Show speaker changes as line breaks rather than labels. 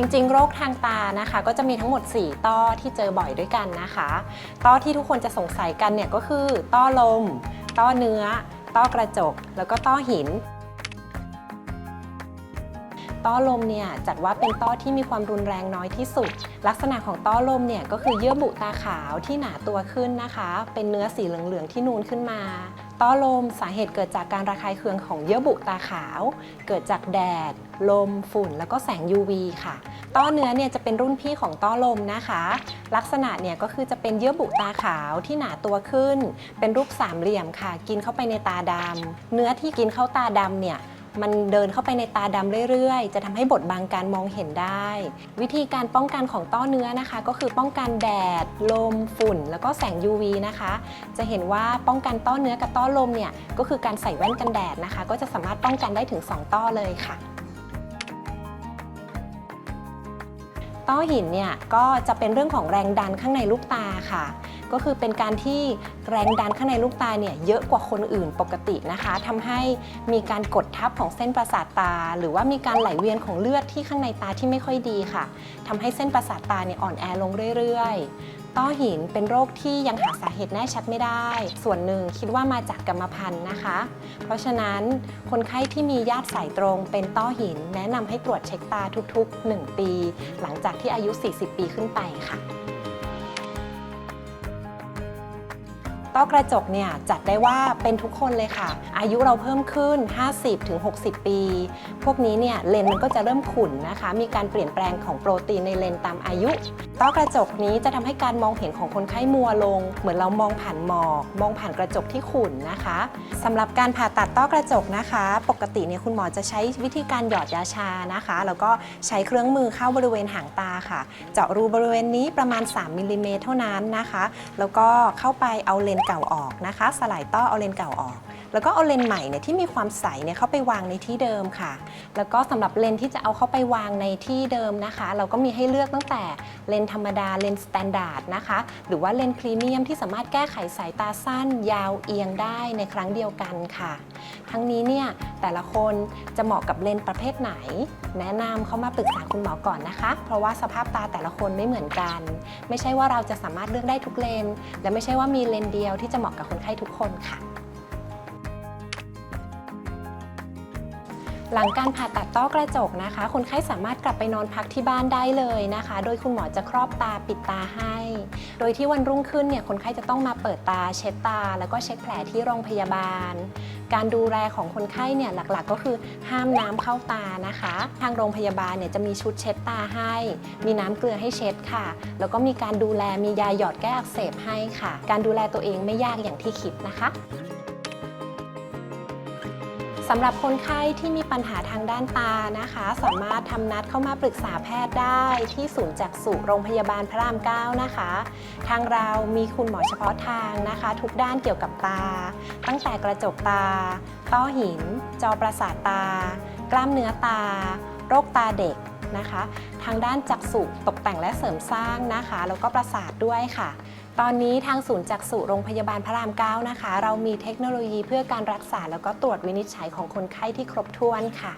จริงๆ โรคทางตานะคะ ก็จะมีทั้งหมด 4 ต้อที่เจอบ่อยด้วยกันนะคะ ต้อที่ทุกคนจะสงสัยกันเนี่ยก็คือ ต้อลม ต้อเนื้อ ต้อกระจก แล้วก็ต้อหิน ต้อลมเนี่ยจัดว่าเป็นต้อที่มีความรุนแรงน้อยที่สุด ลักษณะของต้อลมเนี่ยก็คือเยื่อบุตาขาวที่หนาตัวขึ้นนะคะ เป็นเนื้อสีเหลืองๆที่นูนขึ้นมาต้อลมสาเหตุเกิดจากการระคายเคืองของเยื่อบุตาขาว เกิดจากแดด ลม ฝุ่น แล้วก็แสง UV ค่ะ ต้อเนื้อเนี่ยจะเป็นรุ่นพี่ของต้อลมนะคะ ลักษณะเนี่ยก็คือจะเป็นเยื่อบุตาขาวที่หนาตัวขึ้น เป็นรูปสามเหลี่ยมค่ะ กินเข้าไปในตาดำเนื้อที่กินเข้าตาดำเนี่ย มันเดินเข้าไปในตาดำเรื่อยๆ จะทำให้บดบังการมองเห็นได้ วิธีการป้องกันของต้อเนื้อนะคะ ก็คือป้องกันแดด ลม ฝุ่น แล้วก็แสง UV นะคะ จะเห็นว่าป้องกันต้อเนื้อกับต้อลมเนี่ยก็คือการใส่แว่นกันแดดนะคะ ก็จะสามารถป้องกันได้ถึง 2 ต้อเลยค่ะต้อหินเนี่ยก็จะเป็นเรื่องของแรงดันข้างในลูกตาค่ะ ก็คือเป็นการที่แรงดันข้างในลูกตาเนี่ยเยอะกว่าคนอื่นปกตินะคะทำให้มีการกดทับของเส้นประสาทตา หรือว่ามีการไหลเวียนของเลือดที่ข้างในตาที่ไม่ค่อยดีค่ะทำให้เส้นประสาทตาเนี่ยอ่อนแอลงเรื่อยๆ ต้อหินเป็นโรคที่ยังหาสาเหตุแน่ชัดไม่ได้ ส่วนหนึ่งคิดว่ามาจากกรรมพันธุ์นะคะ เพราะฉะนั้นคนไข้ที่มีญาติสายตรงเป็นต้อหิน แนะนำให้ตรวจเช็คตาทุกๆ 1 ปี หลังจากที่อายุ 40 ปีขึ้นไปค่ะ ต้อกระจกเนี่ยจัดได้ว่าเป็นทุกคนเลยค่ะ อายุเราเพิ่มขึ้น 50-60 ปี พวกนี้เนี่ยเลนส์มันก็จะเริ่มขุ่นนะคะ มีการเปลี่ยนแปลงของโปรตีนในเลนส์ตามอายุ ต้อกระจกนี้จะทำให้การมองเห็นของคนไข้มัวลง เหมือนเรามองผ่านหมอก มองผ่านกระจกที่ขุ่นนะคะสำหรับการผ่าตัดต้อกระจกนะคะ ปกติเนี่ยคุณหมอจะใช้วิธีการหยอดยาชานะคะ แล้วก็ใช้เครื่องมือเข้าบริเวณหางตาค่ะ เจาะรูบริเวณนี้ประมาณ 3มิลลิเมตรเท่านั้นนะคะ แล้วก็เข้าไปเอาเลนส์เก่าออกนะคะ สลายต้อเอาเลนเก่าออก แล้วก็เอาเลนใหม่เนี่ยที่มีความใสเนี่ยเข้าไปวางในที่เดิมค่ะ แล้วก็สำหรับเลนที่จะเอาเข้าไปวางในที่เดิมนะคะ เราก็มีให้เลือกตั้งแต่เลนธรรมดาเลนสแตนดาร์ดนะคะ หรือว่าเลนพรีเมียมที่สามารถแก้ไขสายตาสั้น ยาวเอียงได้ในครั้งเดียวกันค่ะ ทั้งนี้เนี่ยแต่ละคนจะเหมาะกับเลนประเภทไหน แนะนำเข้ามาปรึกษาคุณหมอก่อนนะคะ เพราะว่าสภาพตาแต่ละคนไม่เหมือนกัน ไม่ใช่ว่าเราจะสามารถเลือกได้ทุกเลน และไม่ใช่ว่ามีเลนเดียวที่จะเหมาะกับคนไข้ทุกคนค่ะ หลังการผ่าตัดต้อกระจกนะคะ คนไข้สามารถกลับไปนอนพักที่บ้านได้เลยนะคะ โดยคุณหมอจะครอบตาปิดตาให้ โดยที่วันรุ่งขึ้นเนี่ยคนไข้จะต้องมาเปิดตาเช็ดตา แล้วก็เช็ดแผลที่โรงพยาบาล การดูแลของคนไข้เนี่ยหลักๆ ก็คือห้ามน้ำเข้าตานะคะ ทางโรงพยาบาลเนี่ยจะมีชุดเช็ดตาให้ มีน้ำเกลือให้เช็ดค่ะ แล้วก็มีการดูแลมียาหยอดแก้อักเสบให้ค่ะ การดูแลตัวเองไม่ยากอย่างที่คิดนะคะ สำหรับคนไข้ที่มีปัญหาทางด้านตานะคะ สามารถทำนัดเข้ามาปรึกษาแพทย์ได้ที่ศูนย์จักษุโรงพยาบาลพระราม 9 นะคะ ทางเรามีคุณหมอเฉพาะทางนะคะ ทุกด้านเกี่ยวกับตา ตั้งแต่กระจกตา ต้อหิน จอประสาทตา กล้ามเนื้อตา โรคตาเด็กนะคะ ทางด้านจักษุตกแต่งและเสริมสร้างนะคะ แล้วก็ประสาทด้วยค่ะ ตอนนี้ทางศูนย์จักษุโรงพยาบาลพระราม9นะคะ เรามีเทคโนโลยีเพื่อการรักษาแล้วก็ตรวจวินิจฉัยของคนไข้ที่ครบถ้วนค่ะ